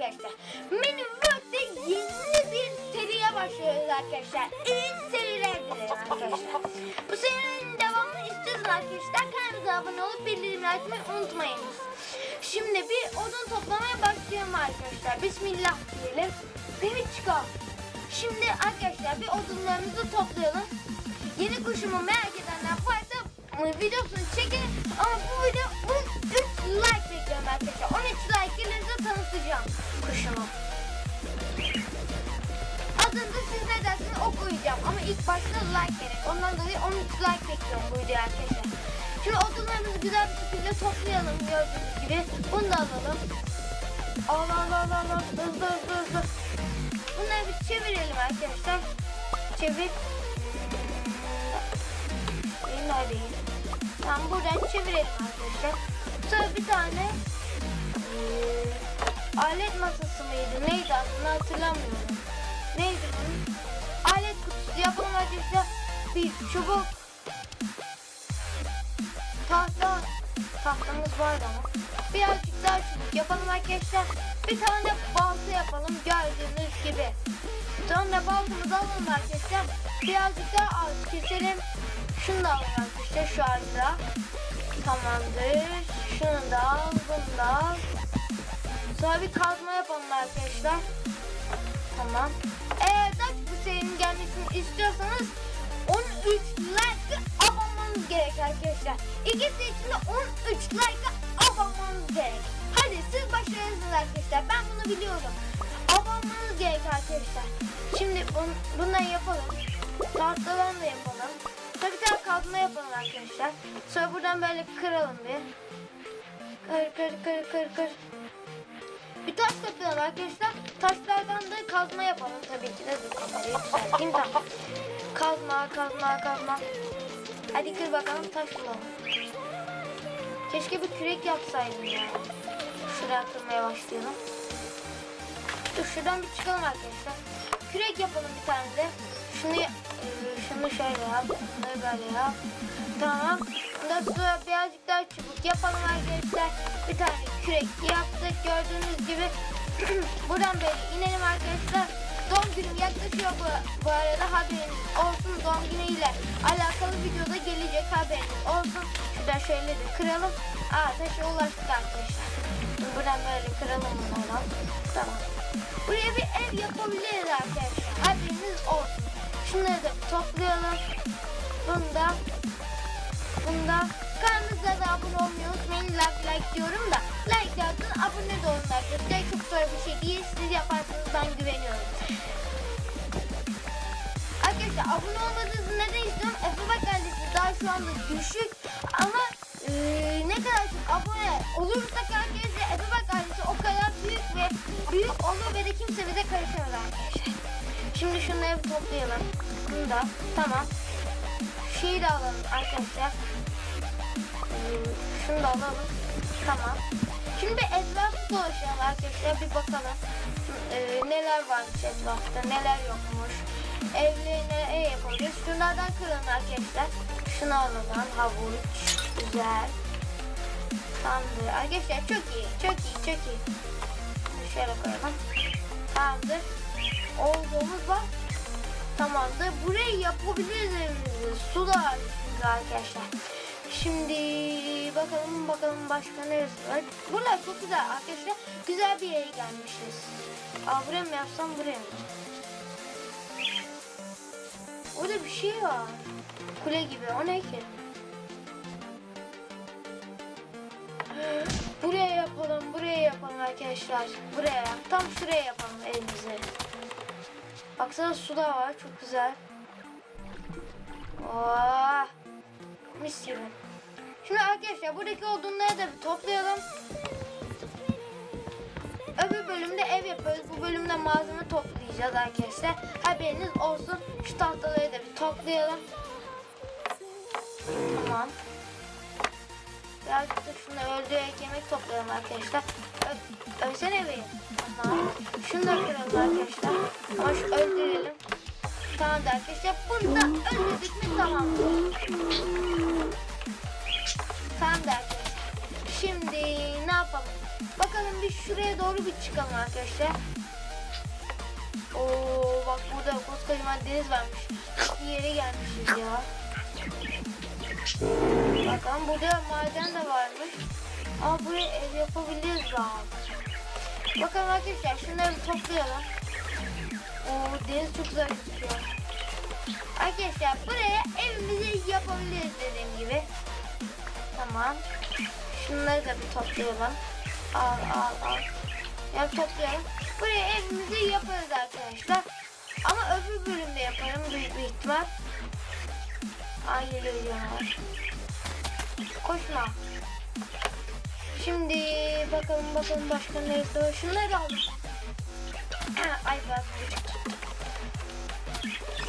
arkadaşlar. World'de yeni bir seriye başlıyoruz arkadaşlar. İyi seriler arkadaşlar. Bu serinin devamını istiyoruz arkadaşlar. Kanalımıza abone olup bildirimleri açmayı unutmayınız. Şimdi bir odun toplamaya başlayalım arkadaşlar. Bismillah diyelim. Çıkar. Şimdi arkadaşlar bir odunlarımızı toplayalım. Yeni kuşumu merak edenler varsa videosunu çekin. Ama bu video 13 like bekliyorum arkadaşlar. 13 like gelirse tanıtacağım kuşumu. Adını siz ne dersiniz okuyacağım. Ama ilk başta like gerek. Ondan dolayı 13 like bekliyorum bu videoya arkadaşlar. Şimdi odunlarımızı güzel bir şekilde toplayalım gördüğünüz gibi. Bunu da alalım. Al al al al al. Hızlı hızlı hızlı. Bunları bir çevirelim arkadaşlar. Çevir. Benim neredeyim? Tamam buradan çevirelim arkadaşlar. Sonra bir tane alet masası mıydı? Neydi aslında hatırlamıyorum. Neydi bunun? Alet kutusu yapalım arkadaşlar. Bir çubuk. Tahta. Tahtamız vardı ama. Birazcık daha çubuk yapalım arkadaşlar. Bir tane balta yapalım gördüğünüz gibi. Sonra baltamızı alalım arkadaşlar. Birazcık daha az keselim. Şunu da alalım arkadaşlar şu anda. Tamamdır. Şunu da al, bunu da. Sonra bir kazma yapalım arkadaşlar. Tamam. Eğer da bu serinin gelmesini istiyorsanız 13 like abanmanız gerek arkadaşlar. İkisi için de 13 like abanmanız gerek. Hadi siz başarırsınız arkadaşlar. Ben bunu biliyorum. Abanmanız gerek arkadaşlar. Şimdi bun, bundan yapalım. Tahtadan da yapalım. Kazma yapalım arkadaşlar. Sonra buradan böyle kıralım bir. Kır kır kır kır kır. Bir taş toplayalım arkadaşlar. Taşlardan da kazma yapalım tabii ki de. Dur kamerayı düzelteyim. Kazma kazma kazma. Hadi kır bakalım taş bulalım. Keşke bir kürek yapsaydım ya. Şuraya kırmaya başlayalım. Dur şuradan bir çıkalım arkadaşlar. Kürek yapalım bir tane de. Şunu e, şunu şöyle yap. Bunları böyle yap. Tamam. Bundan sonra birazcık daha çubuk yapalım arkadaşlar. Bir tane kürek yaptık. Gördüğünüz gibi buradan böyle inelim arkadaşlar. Doğum günüm yaklaşıyor bu, bu arada haberiniz olsun. Doğum günüyle alakalı videoda gelecek haberiniz olsun. Şuradan şöyle de kıralım. Aa taşa ulaştık arkadaşlar. Buradan böyle kıralım bunları. Tamam. Buraya bir ev yapabiliriz arkadaşlar. Şunları da toplayalım. Bunu da Bunda kanalımıza da abone olmayı unutmayın. Like like diyorum da like yapın abone de olun arkadaşlar. Çok zor bir şey değil. Siz yaparsanız ben güveniyorum. Arkadaşlar abone olmadığınızı neden istiyorum? Efe Bak ailesi daha şu anda düşük ama eee, ne kadar çok abone olursak arkadaşlar Efe Bak ailesi o kadar büyük ve büyük olur ve de kimse bize karışamaz. Şimdi şunları toplayalım. Bunu da tamam. Şeyi de alalım arkadaşlar. Hmm, Şunu da alalım. Tamam. Şimdi etrafı dolaşalım arkadaşlar. Bir bakalım. Ee, neler varmış etrafta, neler yokmuş. Evlerine ne yapabiliriz? Şunlardan kıralım arkadaşlar. Şunu alalım. Havuç. Güzel. Tamamdır. Arkadaşlar çok iyi. Çok iyi. Çok iyi. Şöyle koyalım. Tamamdır. Olduğumuz var. Tamamdır. Burayı yapabiliriz. Su da arkadaşlar. Şimdi bakalım bakalım başka neresi var. Buralar çok güzel arkadaşlar. Güzel bir yere gelmişiz. Aa buraya mı yapsam buraya mı? Orada bir şey var. Kule gibi. O ne ki? Buraya yapalım, buraya yapalım arkadaşlar. Buraya, tam şuraya yapalım evimizi. Baksana su da var, çok güzel. Oh, mis gibi. Şimdi arkadaşlar buradaki odunları da bir toplayalım. Öbür bölümde ev yapıyoruz. Bu bölümde malzeme toplayacağız arkadaşlar. Haberiniz olsun. Şu tahtaları da bir toplayalım. Tamam. Birazcık da şunu öldürerek yemek toplayalım arkadaşlar. Ö ölsene. Tamam. Şunu da kıralım arkadaşlar. Ama şu öldürelim. Tamam da arkadaşlar. Bunu da öldürdük mü tamam. Tamam da arkadaşlar. Şimdi ne yapalım? Bakalım bir şuraya doğru bir çıkalım arkadaşlar. Oo bak burada koskocaman deniz varmış. Bir yere gelmişiz ya. Bakalım burada maden de varmış. Ama buraya ev yapabiliriz daha. Bakalım arkadaşlar şunları toplayalım. Oo deniz çok güzel gözüküyor. Arkadaşlar buraya evimizi yapabiliriz dediğim gibi. Tamam. Şunları da bir toplayalım. Al al al. Ya toplayalım. Buraya evimizi yaparız arkadaşlar. Ama öbür bölümde yaparım büyük bir ihtimal. Ay geliyor canavar. Koşma. Şimdi bakalım bakalım başka neresi var. Şunları alalım. Ay biraz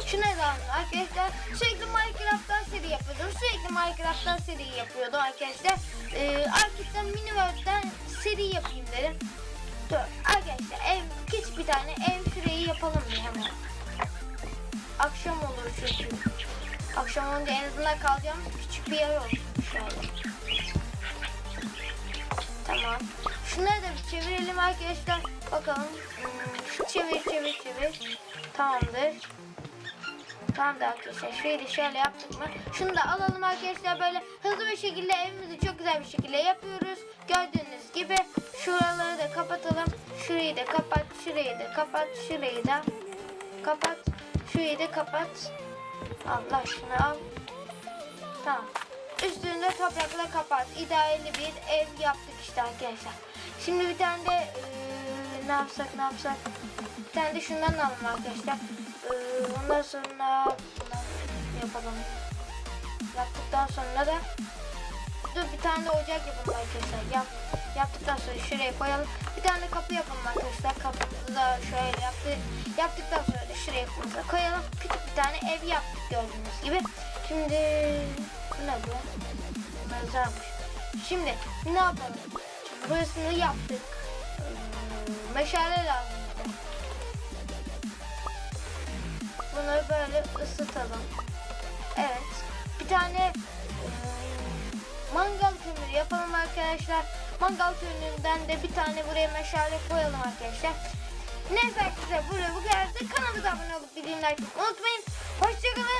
Şunları da alalım arkadaşlar. Sürekli Minecraft'tan seri yapıyordum. Sürekli Minecraft'tan seri yapıyordum arkadaşlar. Ee, Arkit'ten Miniworld'den seri yapayım dedim. Dur arkadaşlar ev küçük bir tane ev şurayı yapalım hemen. Akşam olur çünkü. Akşam olunca en azından kalacağımız küçük bir yer olsun. Şöyle. Tamam. Şunları da bir çevirelim arkadaşlar. Bakalım. Hmm, çevir çevir çevir. Tamamdır. Tamamdır arkadaşlar. Şöyle şöyle yaptık mı? Şunu da alalım arkadaşlar. Böyle hızlı bir şekilde evimizi çok güzel bir şekilde yapıyoruz. Gördüğünüz gibi şuraları da kapatalım. Şurayı da kapat. Şurayı da kapat. Şurayı da kapat. Şurayı da kapat. Allah şunu al. Tamam. Üstünü de toprakla kapat. İdealli bir ev yaptık işte arkadaşlar. Şimdi bir tane de eee, ne yapsak ne yapsak. Bir tane de şundan alalım arkadaşlar. Eee, ondan sonra bundan yapalım. Yaptıktan sonra da dur bir tane de ocak yapalım arkadaşlar. Yap, yaptıktan sonra şuraya koyalım. Bir tane kapı yapalım arkadaşlar. Kapımızı da şöyle yaptık. Yaptıktan sonra da şuraya kapımıza koyalım. Küçük bir tane ev yaptık gördüğünüz gibi. Şimdi bu ne bu? Mezarmış. Şimdi ne yapalım? Burasını yaptık. Hmm, Meşale lazım. Bunları böyle ısıtalım. Evet. Yapalım arkadaşlar. Mangal kömüründen de bir tane buraya meşale koyalım arkadaşlar. Neyse arkadaşlar buraya bu kadar. Kanalımıza abone olup bildirimleri unutmayın. Hoşçakalın.